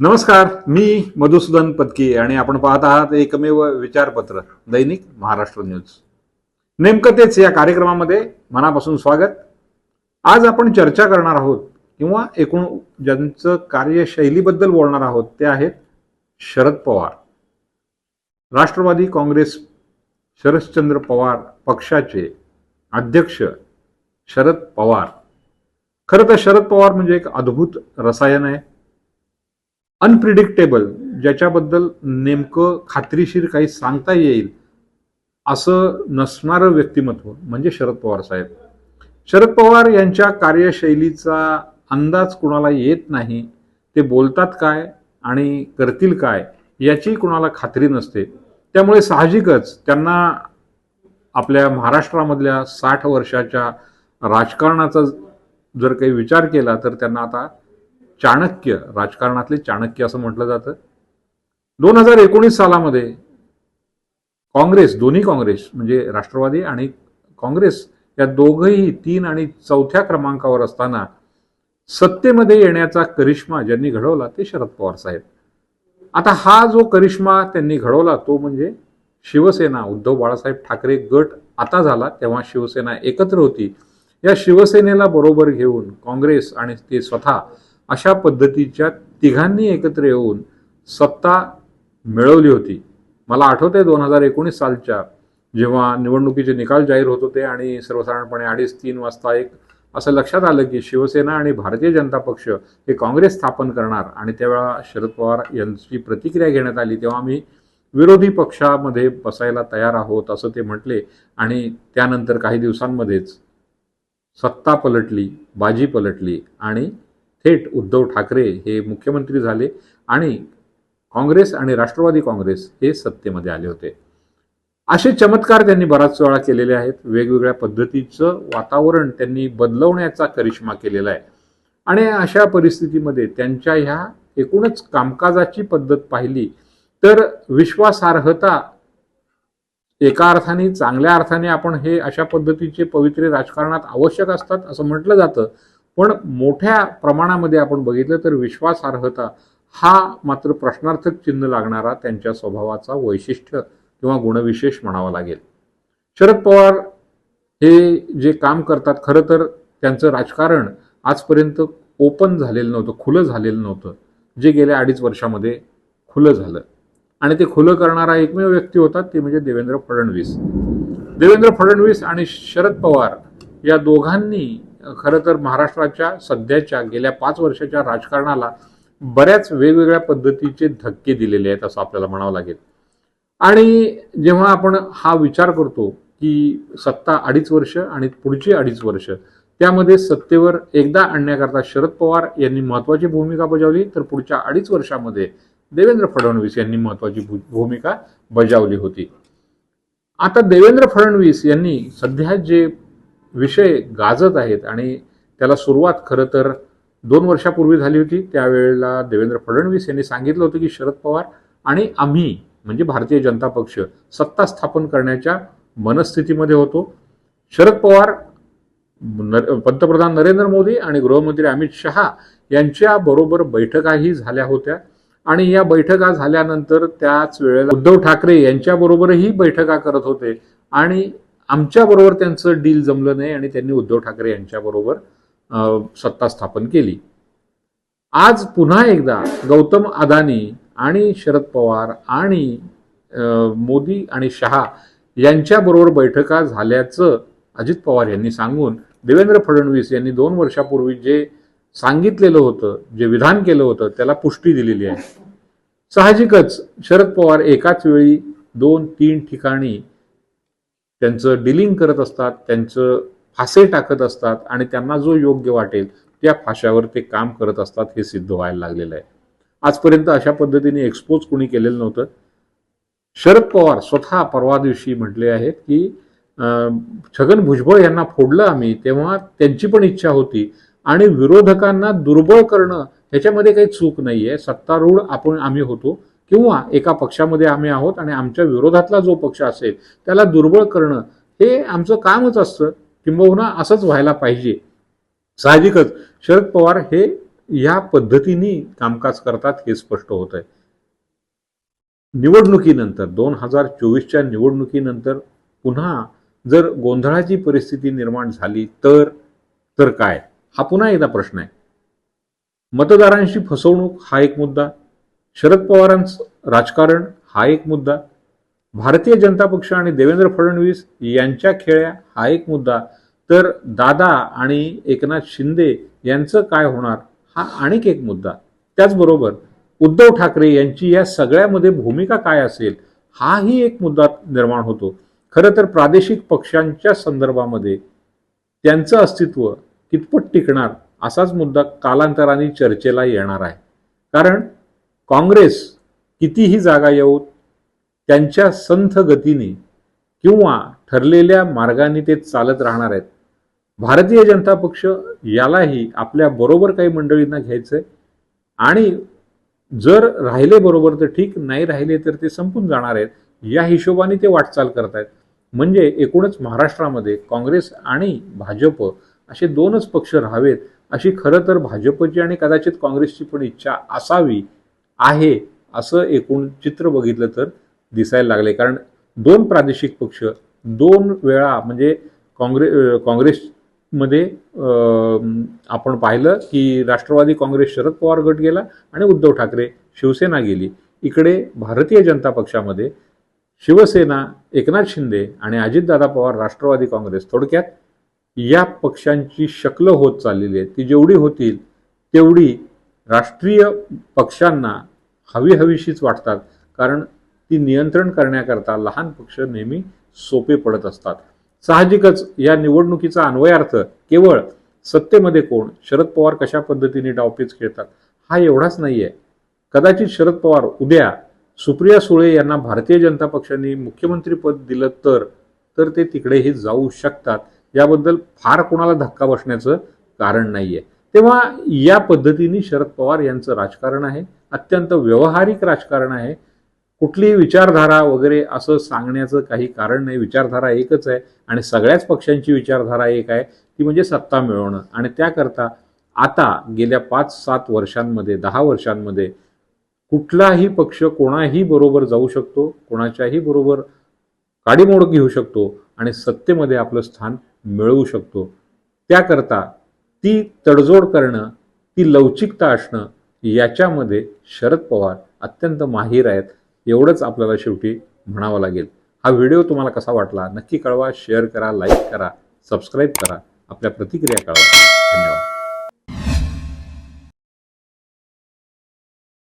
नमस्कार मी मधुसूदन पत्की आणि आपण पाहत आहात एकमेव विचारपत्र दैनिक महाराष्ट्र न्यूज. नेमकं तेच या कार्यक्रमामध्ये मनापासून स्वागत. आज आपण चर्चा करणार आहोत किंवा एकूण ज्यांचं कार्यशैलीबद्दल बोलणार आहोत ते आहेत शरद पवार. राष्ट्रवादी काँग्रेस शरदचंद्र पवार पक्षाचे अध्यक्ष शरद पवार. खरं तर शरद पवार म्हणजे एक अद्भुत रसायन आहे. अनप्रिडिक्टेबल ज्याच्याबद्दल नेमकं खात्रीशीर काही सांगता येईल असं नसणारं व्यक्तिमत्व म्हणजे शरद पवार साहेब. शरद पवार यांच्या कार्यशैलीचा अंदाज कुणाला येत नाही ते बोलतात काय आणि करतील काय याची कुणाला खात्री नसते. त्यामुळे साहजिकच त्यांना आपल्या महाराष्ट्रामधल्या साठ वर्षाच्या राजकारणाचा जर काही विचार केला तर त्यांना आता चाणक्य राजकारणातले चाणक्य असं म्हटलं जातं. दोन हजार एकोणीस सालामध्ये काँग्रेस दोन्ही काँग्रेस म्हणजे राष्ट्रवादी आणि काँग्रेस या दोघंही तीन आणि चौथ्या क्रमांकावर असताना सत्तेमध्ये येण्याचा करिश्मा ज्यांनी घडवला ते शरद पवार साहेब. आता हा जो करिश्मा त्यांनी घडवला तो म्हणजे शिवसेना. उद्धव बाळासाहेब ठाकरे गट आता झाला तेव्हा शिवसेना एकत्र होती. या शिवसेनेला बरोबर घेऊन काँग्रेस आणि ते स्वतः अशा पद्धतीच्या तिघांनी एकत्र येऊन सत्ता मिळवली होती. मला आठवते दोन हजार एकोणीस सालच्या जेव्हा निवडणुकीचे निकाल जाहीर होत होते आणि सर्वसाधारणपणे अडीच तीन वाजता एक असं लक्षात आलं की शिवसेना आणि भारतीय जनता पक्ष हे काँग्रेस स्थापन करणार आणि त्यावेळा शरद पवार यांची प्रतिक्रिया घेण्यात आली तेव्हा आम्ही विरोधी पक्षामध्ये बसायला तयार आहोत असं ते म्हटले आणि त्यानंतर काही दिवसांमध्येच सत्ता पलटली बाजी पलटली आणि थेट उद्धव ठाकरे हे मुख्यमंत्री झाले आणि काँग्रेस आणि राष्ट्रवादी काँग्रेस हे सत्तेमध्ये आले होते. असे चमत्कार त्यांनी बराच वेळा केलेले आहेत. वेगवेगळ्या पद्धतीचं वातावरण त्यांनी बदलवण्याचा करिश्मा केलेला आहे. आणि अशा परिस्थितीमध्ये त्यांच्या ह्या एकूणच कामकाजाची पद्धत पाहिली तर विश्वासार्हता एका अर्थाने चांगल्या अर्थाने आपण हे अशा पद्धतीचे पवित्रे राजकारणात आवश्यक असतात असं म्हटलं जातं. पण मोठ्या प्रमाणामध्ये आपण बघितलं तर विश्वासार्हता हा मात्र प्रश्नार्थक चिन्ह लागणारा त्यांच्या स्वभावाचा वैशिष्ट्य किंवा गुणविशेष म्हणावा लागेल. शरद पवार हे जे काम करतात खरं तर त्यांचं राजकारण आजपर्यंत ओपन झालेलं नव्हतं खुलं झालेलं नव्हतं. जे गेल्या अडीच वर्षामध्ये खुलं झालं. आणि ते खुलं करणारा एकमेव व्यक्ती होता ते म्हणजे देवेंद्र फडणवीस. देवेंद्र फडणवीस आणि शरद पवार या दोघांनी खरं तर महाराष्ट्राच्या सध्याच्या गेल्या पाच वर्षाच्या राजकारणाला बऱ्याच वेगवेगळ्या पद्धतीचे धक्के दिलेले आहेत असं आपल्याला म्हणावं लागेल. आणि जेव्हा आपण हा विचार करतो की सत्ता अडीच वर्ष आणि पुढची अडीच वर्ष त्यामध्ये सत्तेवर एकदा आणण्याकरता शरद पवार यांनी महत्वाची भूमिका बजावली तर पुढच्या अडीच वर्षामध्ये देवेंद्र फडणवीस यांनी महत्वाची भू- भूमिका बजावली होती. आता देवेंद्र फडणवीस यांनी सध्या जे विषय गाजत आहेत आणि त्याला सुरुवात खरं तर दोन वर्षापूर्वी झाली होती. त्यावेळेला देवेंद्र फडणवीस यांनी सांगितलं होतं की शरद पवार आणि आम्ही म्हणजे भारतीय जनता पक्ष सत्ता स्थापन करण्याच्या मनस्थितीमध्ये होतो. शरद पवार नर- पंतप्रधान नरेंद्र मोदी आणि गृहमंत्री अमित शहा यांच्या बरोबर बैठकाही झाल्या होत्या. आणि या बैठका झाल्यानंतर त्याच वेळेला उद्धव ठाकरे यांच्याबरोबरही बैठका करत होते. आणि आमच्याबरोबर त्यांचं डील जमलं नाही आणि त्यांनी उद्धव ठाकरे यांच्याबरोबर सत्ता स्थापन केली. आज पुन्हा एकदा गौतम अदानी आणि शरद पवार आणि मोदी आणि शहा यांच्याबरोबर बैठका झाल्याचं अजित पवार यांनी सांगून देवेंद्र फडणवीस यांनी दोन वर्षापूर्वी जे सांगितलेलं होतं जे विधान केलं होतं त्याला पुष्टी दिलेली आहे. साहजिकच शरद पवार एकाच वेळी दोन तीन ठिकाणी त्यांचं डिलिंग करत असतात त्यांचं फासे टाकत असतात आणि त्यांना जो योग्य वाटेल त्या फाशावर ते काम करत असतात हे सिद्ध व्हायला लागलेलं आहे. आजपर्यंत अशा पद्धतीने एक्सपोज कोणी केलेलं नव्हतं. शरद पवार स्वतः परवा दिवशी म्हटले आहेत की अं, छगन भुजबळ यांना फोडलं आम्ही तेव्हा त्यांची पण इच्छा होती आणि विरोधकांना दुर्बळ करणं ह्याच्यामध्ये काही चूक नाहीये. सत्तारूढ आपण आम्ही होतो. किंवा एका पक्षामध्ये आम्ही आहोत आणि आमच्या विरोधातला जो पक्ष असेल त्याला दुर्बळ करणं हे आमचं कामच असतं. किंबहुना असंच व्हायला पाहिजे. साहजिकच शरद पवार हे या पद्धतीने कामकाज करतात हे स्पष्ट होत आहे निवडणुकीनंतर दोन हजार चोवीसच्या निवडणुकीनंतर पुन्हा जर गोंधळाची परिस्थिती निर्माण झाली तर तर काय? हा पुन्हा एकदा प्रश्न आहे. मतदारांशी फसवणूक हा एक मुद्दा. शरद पवारांचं राजकारण हा एक मुद्दा. भारतीय जनता पक्ष आणि देवेंद्र फडणवीस यांच्या खेळ्या हा एक मुद्दा. तर दादा आणि एकनाथ शिंदे यांचं काय होणार हा आणखी एक मुद्दा. त्याचबरोबर उद्धव ठाकरे यांची या सगळ्यामध्ये भूमिका काय असेल हाही एक मुद्दा निर्माण होतो. खरं तर प्रादेशिक पक्षांच्या संदर्भामध्ये त्यांचं अस्तित्व कितपत टिकणार असाच मुद्दा कालांतराने चर्चेला येणार आहे. कारण काँग्रेस कितीही जागा येऊत त्यांच्या संथ गतीने किंवा ठरलेल्या मार्गाने ते चालत राहणार आहेत. भारतीय जनता पक्ष यालाही आपल्या बरोबर काही मंडळींना घ्यायचंय आणि जर राहिले बरोबर तर ठीक नाही राहिले तर ते संपून जाणार आहेत. या हिशोबाने ते वाटचाल करतायत. म्हणजे एकूणच महाराष्ट्रामध्ये काँग्रेस आणि भाजप असे दोनच पक्ष राहावेत अशी खरं तर भाजपची आणि कदाचित काँग्रेसची पण इच्छा असावी आहे असं एकूण चित्र बघितलं तर दिसायला लागले कारण दोन प्रादेशिक पक्ष दोन वेळा म्हणजे काँग्रेस काँग्रेसमध्ये आपण पाहिलं की राष्ट्रवादी काँग्रेस शरद पवार गट गेला आणि उद्धव ठाकरे शिवसेना गेली. इकडे भारतीय जनता पक्षामध्ये शिवसेना एकनाथ शिंदे आणि अजितदादा पवार राष्ट्रवादी काँग्रेस थोडक्यात या पक्षांची शक्ल होत चाललेली आहे ती जेवढी होतील तेवढी राष्ट्रीय पक्षांना हवी हवीशीच वाटतात कारण ती नियंत्रण करण्याकरता लहान पक्ष नेहमी सोपे पडत असतात. साहजिकच या निवडणुकीचा अन्वयार्थ केवळ सत्तेमध्ये कोण शरद पवार कशा पद्धतीने डावपेच खेळतात हा एवढाच नाही आहे कदाचित शरद पवार उद्या सुप्रिया सुळे यांना भारतीय जनता पक्षाने मुख्यमंत्रीपद दिलं तर तर ते तिकडेही जाऊ शकतात. याबद्दल फार कोणाला धक्का बसण्याचं कारण नाही आहे तेव्हा या पद्धतीने शरद पवार यांचं राजकारण आहे अत्यंत व्यवहारिक राजकारण आहे. कुठलीही विचारधारा वगैरे असं सांगण्याचं काही कारण नाही. विचारधारा एकच आहे आणि सगळ्याच पक्षांची विचारधारा एक आहे ती म्हणजे सत्ता मिळवणं. आणि त्याकरता आता गेल्या पाच सात वर्षांमध्ये दहा वर्षांमध्ये कुठलाही पक्ष कोणाही बरोबर जाऊ शकतो कोणाच्याही बरोबर काडीमोड घेऊ शकतो आणि सत्तेमध्ये आपलं स्थान मिळवू शकतो. त्याकरता ती तडजोड करणं ती लवचिकता असणं याच्यामध्ये शरद पवार अत्यंत माहीर आहेत. एवढंच आपल्याला शेवटी म्हणावं लागेल. हा व्हिडिओ तुम्हाला कसा वाटला नक्की कळवा शेअर करा लाईक करा सबस्क्राईब करा. आपल्या प्रतिक्रिया कळवा.